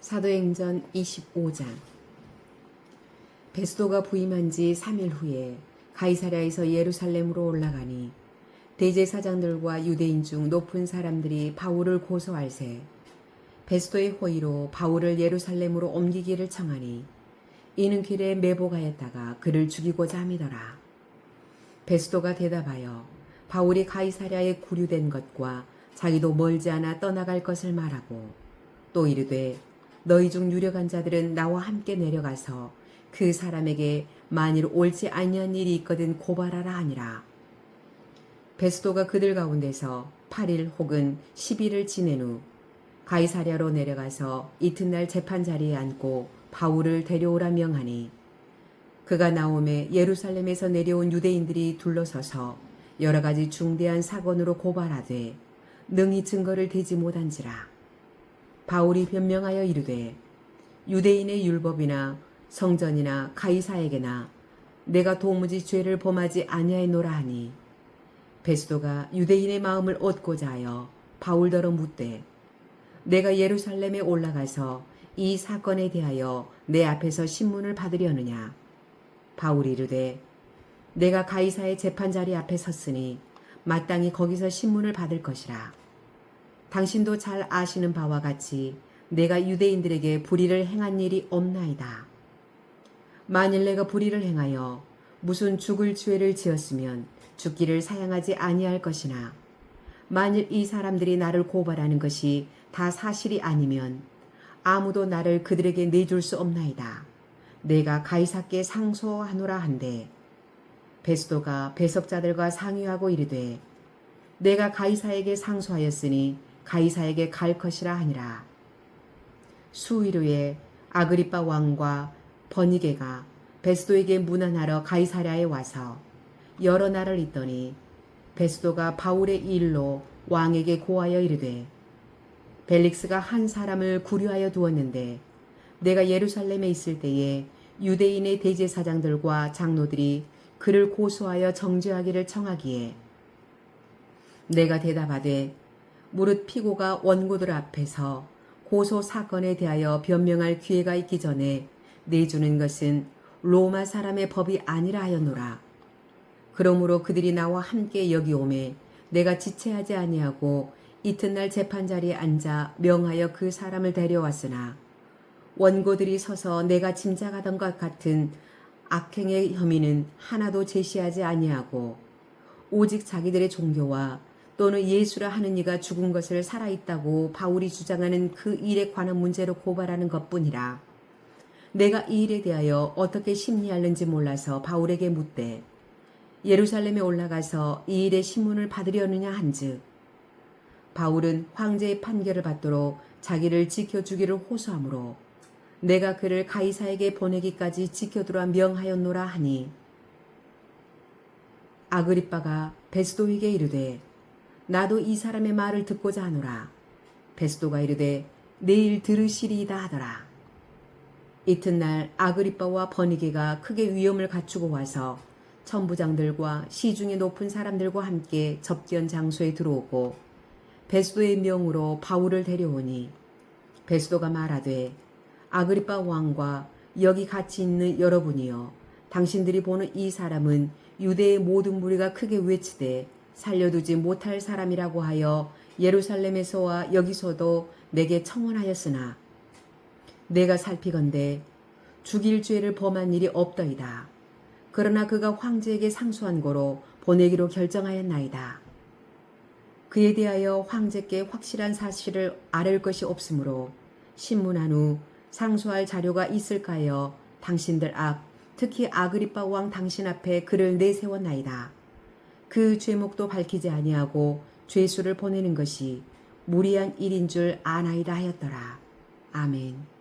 사도행전 25장 베스도가 부임한 지 3일 후에 가이사랴에서 예루살렘으로 올라가니 대제사장들과 유대인 중 높은 사람들이 바울을 고소할세 베스도의 호의로 바울을 예루살렘으로 옮기기를 청하니 이는 길에 매복하였다가 그를 죽이고자 함이더라. 베스도가 대답하여 바울이 가이사랴에 구류된 것과 자기도 멀지 않아 떠나갈 것을 말하고 또 이르되 너희 중 유력한 자들은 나와 함께 내려가서 그 사람에게 만일 옳지 아니한 일이 있거든 고발하라 하니라. 베스도가 그들 가운데서 8일 혹은 10일을 지낸 후 가이사랴로 내려가서 이튿날 재판 자리에 앉고 바울을 데려오라 명하니 그가 나오매 예루살렘에서 내려온 유대인들이 둘러서서 여러 가지 중대한 사건으로 고발하되 능히 증거를 대지 못한지라 바울이 변명하여 이르되 유대인의 율법이나 성전이나 가이사에게나 내가 도무지 죄를 범하지 아니하노라 하니 베스도가 유대인의 마음을 얻고자 하여 바울더러 묻되 내가 예루살렘에 올라가서 이 사건에 대하여 내 앞에서 신문을 받으려느냐? 바울이 이르되 내가 가이사의 재판 자리 앞에 섰으니 마땅히 거기서 신문을 받을 것이라 당신도 잘 아시는 바와 같이 내가 유대인들에게 불의를 행한 일이 없나이다. 만일 내가 불의를 행하여 무슨 죽을 죄를 지었으면 죽기를 사양하지 아니할 것이나 만일 이 사람들이 나를 고발하는 것이 다 사실이 아니면 아무도 나를 그들에게 내줄 수 없나이다. 내가 가이사께 상소하노라 한데 베스도가 배석자들과 상의하고 이르되 내가 가이사에게 상소하였으니 가이사에게 갈 것이라 하니라. 수일 후에 아그리빠 왕과 버니게가 베스도에게 문안하러 가이사랴에 와서 여러 날을 있더니 베스도가 바울의 일로 왕에게 고하여 이르되 벨릭스가 한 사람을 구류하여 두었는데 내가 예루살렘에 있을 때에 유대인의 대제사장들과 장로들이 그를 고소하여 정죄하기를 청하기에 내가 대답하되 무릇 피고가 원고들 앞에서 고소 사건에 대하여 변명할 기회가 있기 전에 내주는 것은 로마 사람의 법이 아니라 하였노라. 그러므로 그들이 나와 함께 여기 오매 내가 지체하지 아니하고 이튿날 재판 자리에 앉아 명하여 그 사람을 데려왔으나 원고들이 서서 내가 짐작하던 것 같은 악행의 혐의는 하나도 제시하지 아니하고 오직 자기들의 종교와 또는 예수라 하는 이가 죽은 것을 살아있다고 바울이 주장하는 그 일에 관한 문제로 고발하는 것 뿐이라. 내가 이 일에 대하여 어떻게 심리하는지 몰라서 바울에게 묻되 예루살렘에 올라가서 이 일의 신문을 받으려느냐 한즉 바울은 황제의 판결을 받도록 자기를 지켜주기를 호소하므로 내가 그를 가이사에게 보내기까지 지켜두라 명하였노라 하니 아그리빠가 베스도에게 이르되 나도 이 사람의 말을 듣고자 하노라. 베스도가 이르되 내일 들으시리이다 하더라. 이튿날 아그리빠와 버니게가 크게 위험을 갖추고 와서 천부장들과 시중에 높은 사람들과 함께 접견 장소에 들어오고 베스도의 명으로 바울을 데려오니 베스도가 말하되 아그리빠 왕과 여기 같이 있는 여러분이여 당신들이 보는 이 사람은 유대의 모든 무리가 크게 외치되 살려두지 못할 사람이라고 하여 예루살렘에서와 여기서도 내게 청원하였으나 내가 살피건대 죽일 죄를 범한 일이 없더이다. 그러나 그가 황제에게 상소한 거로 보내기로 결정하였나이다. 그에 대하여 황제께 확실한 사실을 아를 것이 없으므로 신문한 후 상소할 자료가 있을까여 당신들 앞 특히 아그리빠 왕 당신 앞에 그를 내세웠나이다. 그 죄목도 밝히지 아니하고 죄수를 보내는 것이 무리한 일인 줄 아나이다 하였더라. 아멘.